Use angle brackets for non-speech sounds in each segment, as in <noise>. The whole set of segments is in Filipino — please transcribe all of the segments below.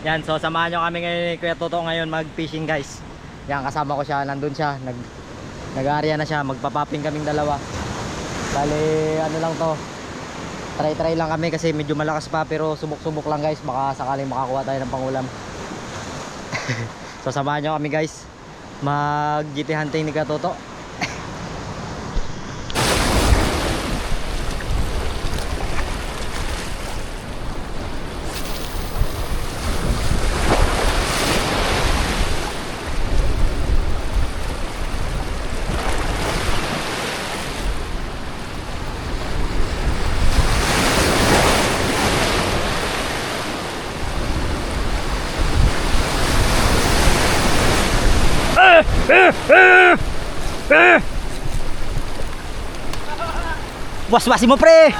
Yan, so samahan nyo kami ngayon ni Kuya Toto ngayon mag-fishing guys. Yan, kasama ko siya, nandun siya, nag nag-area na siya, magpapapping kaming dalawa. Bali, ano lang to, try-try lang kami kasi medyo malakas pa pero subok-subok lang guys, baka sakaling makakuha tayo ng pangulam. <laughs> so samahan nyo kami guys, mag-GT hunting ni Kuya Toto. Waswasin mo pre!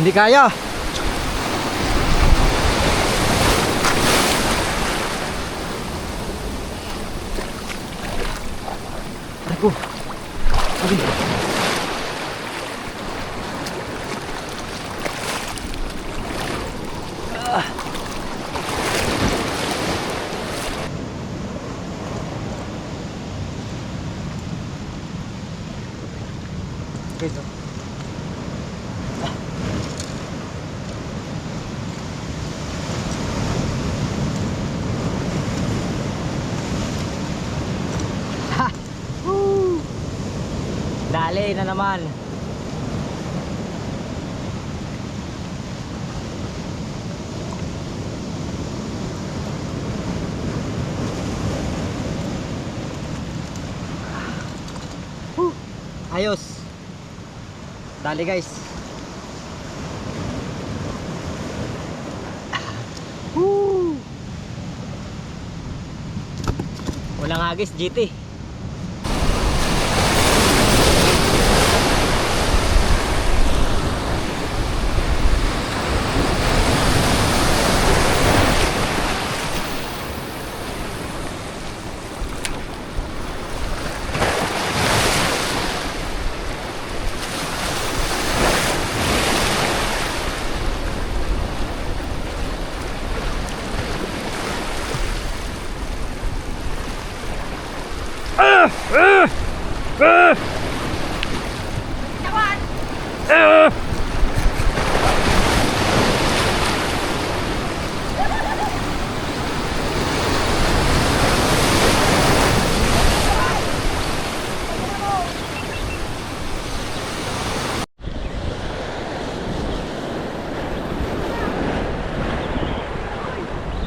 Hindi kaya. Ako. Abi. Ah. Ito. Dali na naman. Whew. Ayos. Dali guys. Whew. Walang hagis GT.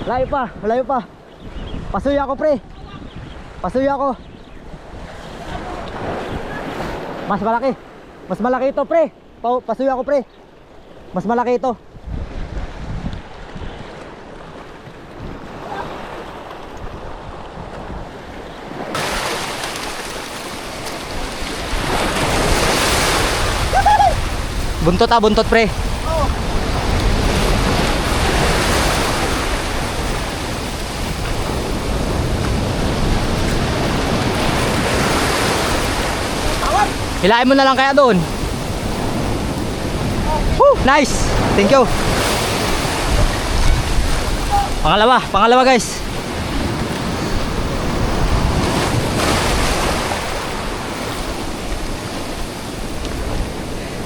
Layo pa, malayo pa. Pasuyo ako, pre. Pasuyo ako. Mas malaki. Mas malaki ito, pre. Pa pasuyo ako, pre. Mas malaki ito. Buntot ah, buntot pre. Hilahin mo na lang kaya doon. Woo, nice. Thank you. Pangalawa, pangalawa guys.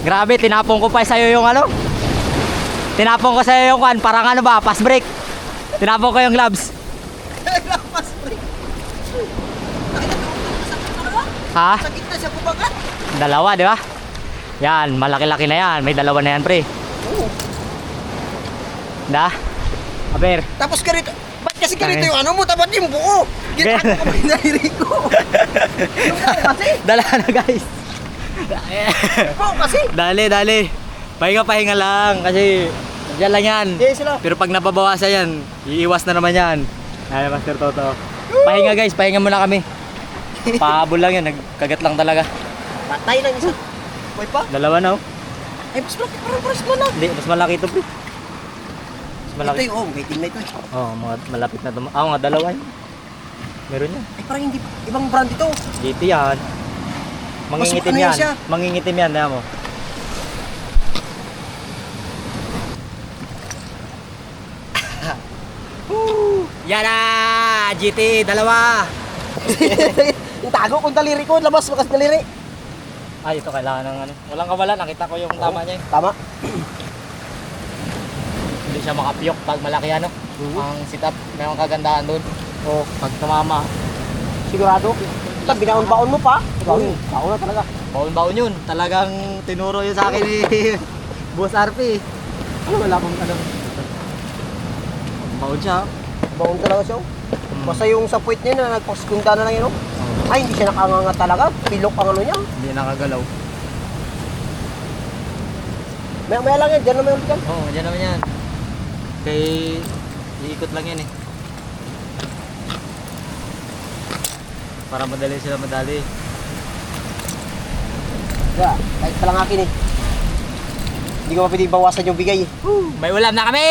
Grabe, tinapon ko pa sa'yo yung ano? Tinapon ko sa'yo yung kwan, parang ano ba, pass break. Tinapon ko yung gloves. <laughs> Ha? Sakit na siya kumagat. Dalawa, di ba? Yan, malaki-laki na yan. May dalawa na yan, pre. Da? Aber, Tapos ganito. Ba't kasi ganito yung ano mo? Dapat yung buo. Ganun. ko ba yung naririnig ko? <laughs> Dala na guys. Buo kasi. dali, dali. Pahinga, pahinga lang. Kasi, dyan lang yan. Hindi sila. Pero pag nababawasan yan, iiwas na naman yan. Ay, Master Toto. Pahinga guys, pahinga muna kami. <laughs> Pahabol lang yan, nagkagat lang talaga. Patay lang isa. Boy pa? Dalawa na oh. Ay, mas malaki. Parang pares mo lang. Hindi, mas malaki ito pre. Mas Ito malaki. yung, oh, may team na ito. eh. Oo, oh, mga malapit na tum- Ah, nga dalawa yun. Meron yan. Ay, parang hindi, ibang brand ito. GT yan. Mangingitim ano yan siya? Mangingitim yan, kaya mo. <laughs> Yan na! GT, dalawa! <laughs> yung tago kong daliri ko, labas makas daliri. Ay, ito kailangan ng ano. Walang kawala, nakita ko yung tama niya. eh. Tama. Hindi siya makapiyok pag malaki ano. Mhm. Ang sit-up, may mga kagandahan doon. O, pag tumama, Sigurado. Ito, binaon-baon mo pa. Oo. Baon na talaga. baon-baon yun. Talagang tinuro yun sa akin ni <laughs> Boss RP. Ano wala kong ano. Baon siya. Baon talaga siya. oh. Hmm. Basta yung sa puwit niya na nagpaskunda na lang yun. oh. Ay, hindi siya nakanganga talaga. Pilok ang ano niya. Hindi nakagalaw. Maya maya lang yan. Diyan naman yan. Oo, oh, dyan naman yan. Kay, iikot lang yan eh. Para madali sila madali. Kaya, kahit pa lang akin eh. Hindi ko pa pwede bawasan yung bigay eh. May ulam na kami!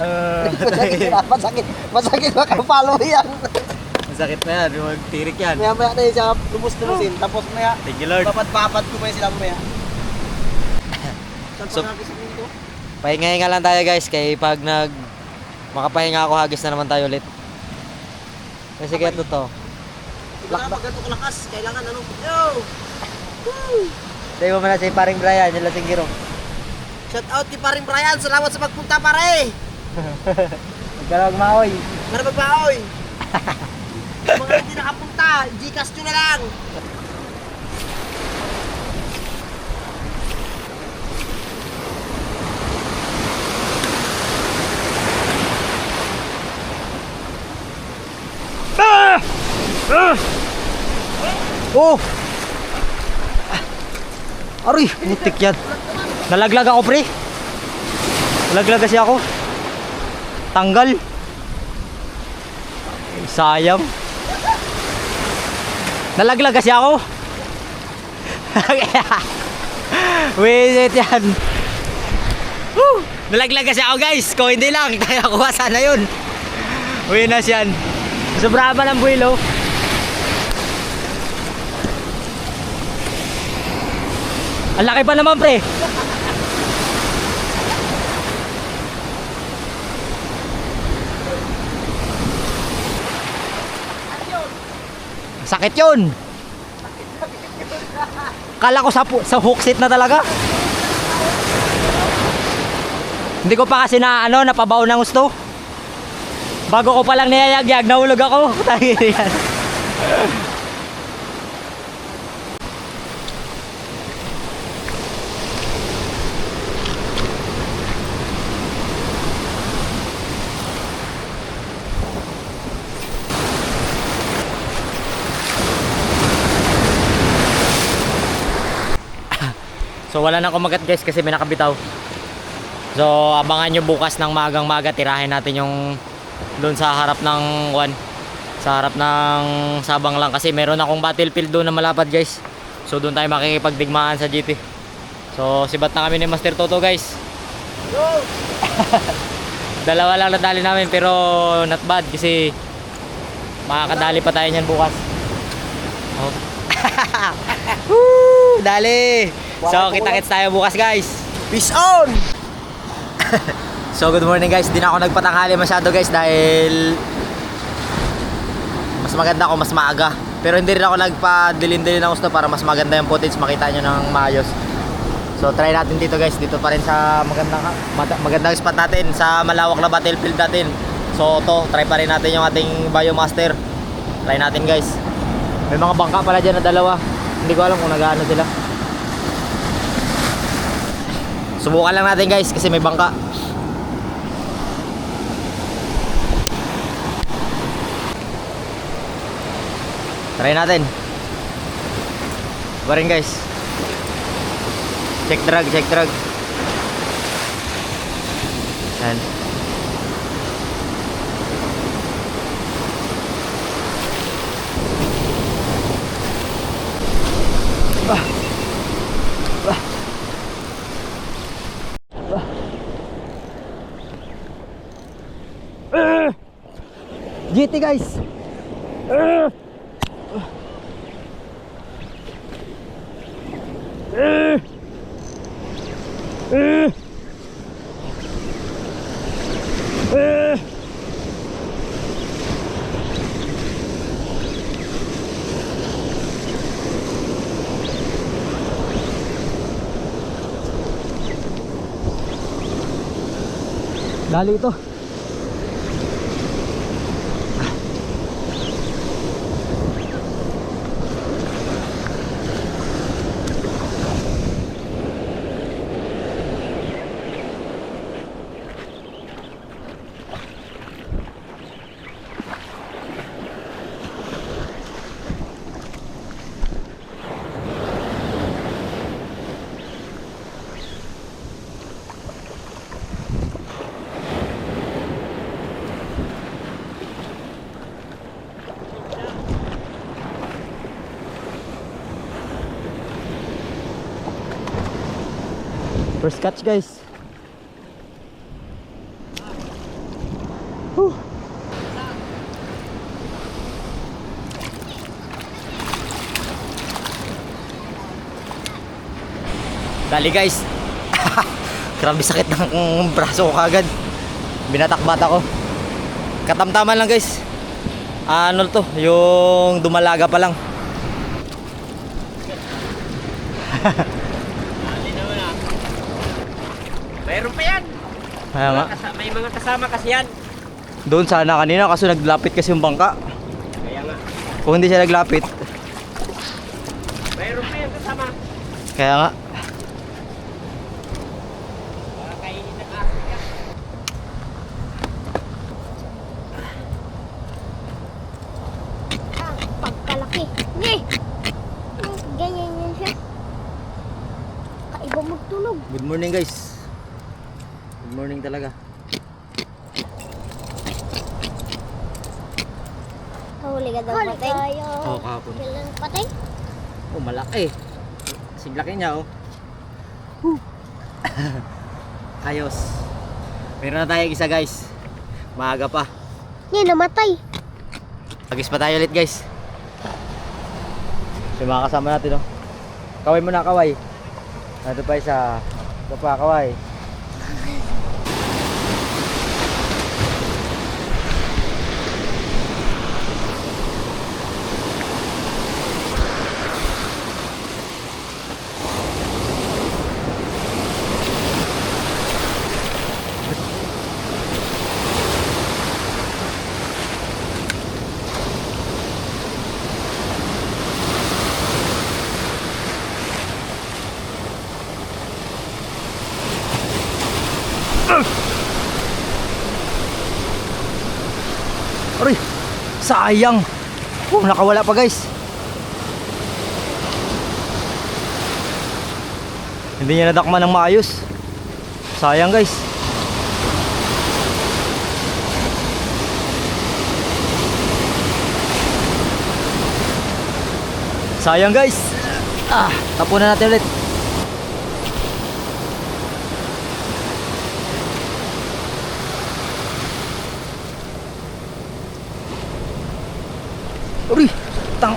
uh, Masakit, masakit, masakit makapalo yan. Masakit na yan, magtirik yan. Maya maya na yun siya lumus-lumusin. Tapos maya, Thank you Lord. papad-papad ko pa sila maya. Saan <laughs> So- pa so? Pahinga-hinga lang tayo guys, kay pag nag makapahinga ako, hagis na naman tayo ulit. Kasi kaya to to. Lakbak ganito kalakas. Kailangan ano. Yo! Tayo mo na si paring Brian, yung lasing giro. Shout out kay paring Brian. Salamat sa pagpunta pare. Magkarawag maoy. Para magbaoy. Mga hindi nakapunta, Gcash nyo na lang. Oh! Aroy, putik yan. Nalaglag ako pre. Nalaglag kasi ako. Tanggal. Sayang. Nalaglag kasi ako. <laughs> Wait yan. Woo! Nalaglag kasi ako guys. Kung hindi lang, <laughs> kaya kuha sana yun. Winas yan. Sobra ba ng buwilo? Ang laki pa naman pre. Sakit yun. Kala ko sa, sa hook seat na talaga. Hindi ko pa kasi na ano, napabaw ng gusto. Bago ko palang niyayagyag, nahulog ako. <laughs> Tayo. So wala nang kumagat guys kasi may nakabitaw. So abangan nyo bukas ng magang maga tirahin natin yung doon sa harap ng one sa harap ng sabang lang kasi meron akong battlefield doon na malapad guys. So doon tayo makikipagdigmaan sa GT. So sibat na kami ni Master Toto guys. Yo! <laughs> Dalawa lang nadali namin pero not bad kasi makakadali pa tayo niyan bukas. Oh. <laughs> Woo! Dali! So kita-kits tayo bukas guys. Peace on! <laughs> So good morning guys, di na ako nagpatanghali masyado guys dahil mas maganda ako mas maaga. Pero hindi rin ako nagpa-dilin-dilin ng gusto para mas maganda yung footage makita nyo ng maayos. So try natin dito guys, dito pa rin sa magandang magandang spot natin sa malawak na battlefield natin. So to, try pa rin natin yung ating Biomaster. Try natin guys. May mga bangka pala dyan na dalawa. Hindi ko alam kung nagaano sila. Subukan lang natin guys kasi may bangka. Try natin. Ba rin guys. Check drag, check drag. Yan. GT guys. Dali ito. First catch guys. Whew. Dali guys. <laughs> Grabe sakit ng braso ko kagad. Binatakbat ako. Katamtaman lang guys. Ano to, yung dumalaga pa lang. <laughs> Mayroon pa yan. Kaya nga. May mga kasama kasi yan. Doon sana kanina kaso naglapit kasi yung bangka. Kaya nga. Kung hindi siya naglapit, Mayroon pa yan kasama. kaya nga. Pagkalaki. Nye! Ganyan yan siya. Kaiba magtulog. Good morning guys. Morning talaga. Huli ka daw patay. tayo. Oo, kahapon. Kailan patay? Oh, malaki. Siglaki niya oh. <laughs> Ayos. Meron na tayo isa guys. Maaga pa. Nye, namatay. Agis pa tayo ulit guys. Yung mga kasama natin oh. Kaway mo na kaway. Ito pa isa. Ito pa kaway. Sayang! Oh, nakawala pa guys. Hindi niya nadakma ng maayos. Sayang guys. Sayang guys. Ah, tapunan natin ulit.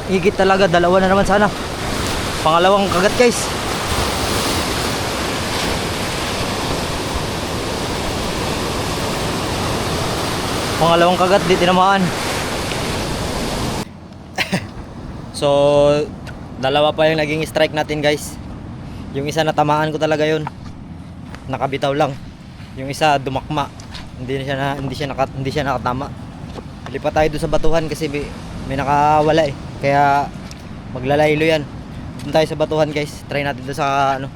Higit talaga dalawa na naman sana. Pangalawang kagat guys. Pangalawang kagat di tinamaan. <laughs> so, dalawa pa yung naging strike natin guys. Yung isa natamaan ko talaga yun. Nakabitaw lang. Yung isa dumakma. Hindi siya na, hindi siya naka, hindi siya nakatama. Lipat tayo doon sa batuhan kasi may, may nakawala eh. Kaya maglalaylo yan. Doon tayo sa batuhan guys. Try natin doon sa ano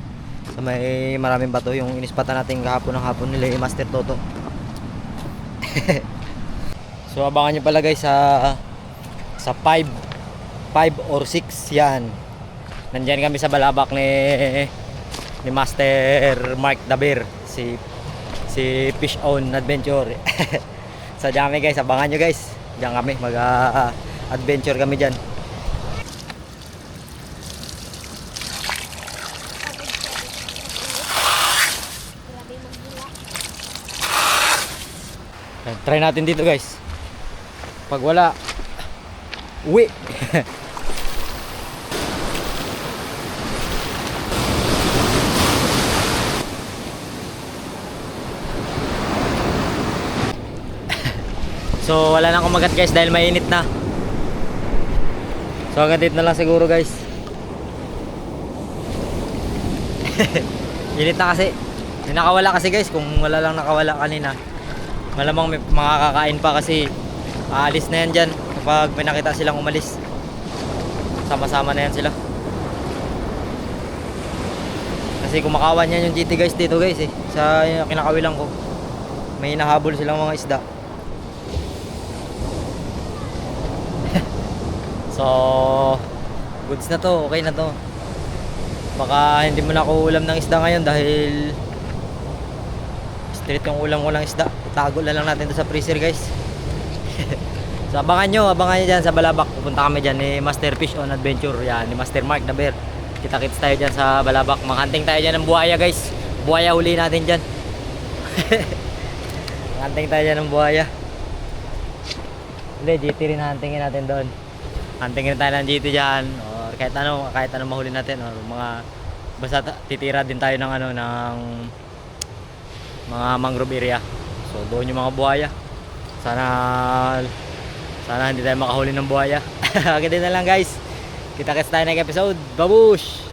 Sa may maraming bato yung inispatan natin kahapon ng hapon nila yung Master Toto. <laughs> so abangan nyo pala guys sa sa 5 5 or 6 yan. Nandyan kami sa balabak ni ni Master Mark Dabir si si Fish On Adventure. <laughs> sa kami guys, abangan nyo guys. Diyan kami mag ah, adventure kami diyan. Try natin dito guys. Pag wala, uwi. <laughs> so wala nang kumagat guys dahil mainit na. So hanggang dito na lang siguro guys. <laughs> Init na kasi. Nakawala kasi guys kung wala lang nakawala kanina. Malamang may makakakain pa kasi aalis na yan dyan kapag may nakita silang umalis. Sama-sama na yan sila. Kasi kumakawan yan yung GT guys dito guys eh. Sa kinakawilang ko. May nahabol silang mga isda. <laughs> so, goods na to. Okay na to. Baka hindi mo na ako ulam ng isda ngayon dahil straight yung ulam ko ng isda. Itago na lang natin to sa freezer guys. <laughs> so abangan nyo, abangan nyo dyan sa Balabak. Pupunta kami dyan ni Master Fish on Adventure. Yan, ni Master Mark na bear. Kita-kits tayo dyan sa Balabak. Manghunting tayo dyan ng buhaya guys. Buhaya huli natin dyan. <laughs> Manghunting tayo dyan ng buhaya. Hindi, GT rin huntingin natin doon. Huntingin tayo ng GT dyan. Or kahit ano, kahit ano mahuli natin. Or mga, basta ta- titira din tayo ng ano, ng mga mangrove area. So doon yung mga buhaya. Sana sana hindi tayo makahuli ng buhaya. <laughs> Agad na lang guys. Kita-kits tayo ng episode. Babush!